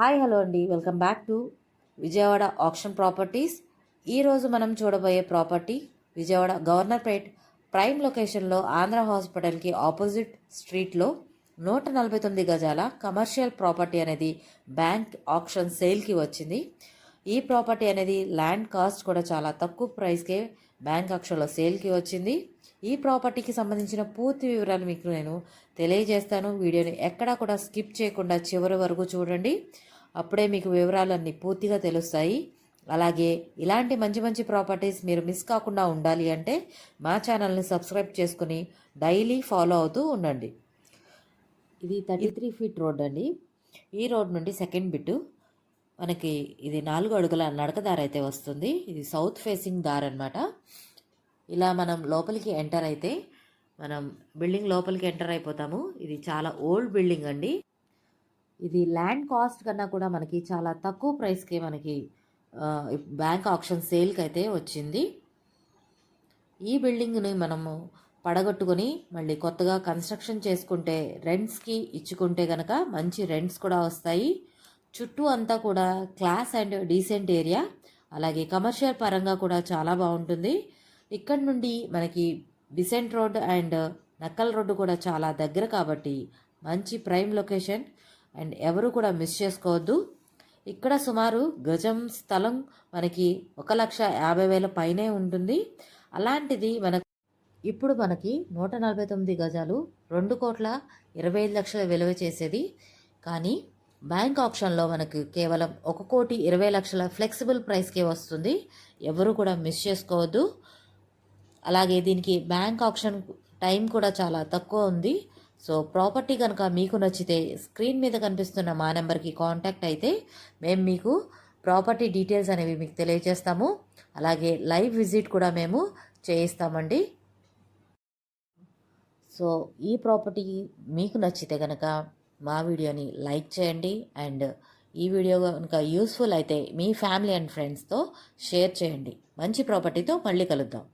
Hi hello అండి. Welcome back to Vijayawada option properties. ఈరోజు మనం చూడబోయే ప్రాపర్టీ విజయవాడ గవర్నర్పేట్ ప్రైమ్ లొకేషన్లో ఆంధ్ర హాస్పిటల్కి ఆపోజిట్ స్ట్రీట్లో నూట నలభై తొమ్మిది గజాల కమర్షియల్ ప్రాపర్టీ అనేది బ్యాంక్ ఆప్షన్ సేల్కి వచ్చింది. ఈ ప్రాపర్టీ అనేది ల్యాండ్ కాస్ట్ కూడా చాలా తక్కువ ప్రైస్కే బ్యాంక్ ఆక్షన్లో సేల్కి వచ్చింది. ఈ ప్రాపర్టీకి సంబంధించిన పూర్తి వివరాలు మీకు నేను తెలియజేస్తాను. వీడియోని ఎక్కడా కూడా స్కిప్ చేయకుండా చివరి వరకు చూడండి. అప్పుడే మీకు వివరాలన్నీ పూర్తిగా తెలుస్తాయి. అలాగే ఇలాంటి మంచి మంచి ప్రాపర్టీస్ మీరు మిస్ కాకుండా ఉండాలి అంటే మా ఛానల్ని సబ్స్క్రైబ్ చేసుకుని డైలీ ఫాలో అవుతూ ఉండండి. ఇది థర్టీ త్రీ ఫీట్ రోడ్ అండి. ఈ రోడ్ నుండి సెకండ్ బిట్టు. మనకి ఇది నాలుగు అడుగుల నడకదారి అయితే వస్తుంది. ఇది సౌత్ ఫేసింగ్ దార్ అనమాట ఇలా మనం లోపలికి ఎంటర్ అయితే మనం బిల్డింగ్ లోపలికి ఎంటర్ అయిపోతాము. ఇది చాలా ఓల్డ్ బిల్డింగ్ అండి. ఇది ల్యాండ్ కాస్ట్ కన్నా కూడా మనకి చాలా తక్కువ ప్రైస్కి మనకి బ్యాంక్ ఆప్షన్ సేల్కి అయితే వచ్చింది. ఈ బిల్డింగ్ని మనము పడగొట్టుకొని మళ్ళీ కొత్తగా కన్స్ట్రక్షన్ చేసుకుంటే రెంట్స్కి ఇచ్చుకుంటే కనుక మంచి రెంట్స్ కూడా వస్తాయి. చుట్టూ అంతా కూడా క్లాస్ అండ్ డీసెంట్ ఏరియా. అలాగే కమర్షియల్ పరంగా కూడా చాలా బాగుంటుంది. ఇక్కడ నుండి మనకి Besant road and Nakkal road కూడా చాలా దగ్గర కాబట్టి మంచి ప్రైమ్ లొకేషన్. అండ్ ఎవరు కూడా మిస్ చేసుకోవద్దు. ఇక్కడ సుమారు గజం స్థలం మనకి ఒక లక్ష యాభై వేల పైనే ఉంటుంది. అలాంటిది మనకు ఇప్పుడు మనకి నూట నలభై తొమ్మిది గజాలు రెండు కోట్ల ఇరవై ఐదు లక్షల విలువ చేసేది. కానీ బ్యాంక్ ఆప్షన్లో మనకు కేవలం ఒక కోటి ఇరవై లక్షల ఫ్లెక్సిబుల్ ప్రైస్కే వస్తుంది. ఎవరు కూడా మిస్ చేసుకోవద్దు. అలాగే దీనికి బ్యాంక్ ఆప్షన్ టైం కూడా చాలా తక్కువ ఉంది. సో ప్రాపర్టీ కనుక మీకు నచ్చితే స్క్రీన్ మీద కనిపిస్తున్న మా నెంబర్కి కాంటాక్ట్ అయితే మేము మీకు ప్రాపర్టీ డీటెయిల్స్ అనేవి మీకు తెలియజేస్తాము. అలాగే లైవ్ విజిట్ కూడా మేము చేయిస్తామండి. సో ఈ ప్రాపర్టీ మీకు నచ్చితే కనుక మా వీడియోని లైక్ చేయండి అండ్ ఈ వీడియో కనుక యూస్ఫుల్ అయితే మీ ఫ్యామిలీ అండ్ ఫ్రెండ్స్తో షేర్ చేయండి. మంచి ప్రాపర్టీతో మళ్ళీ కలుద్దాం.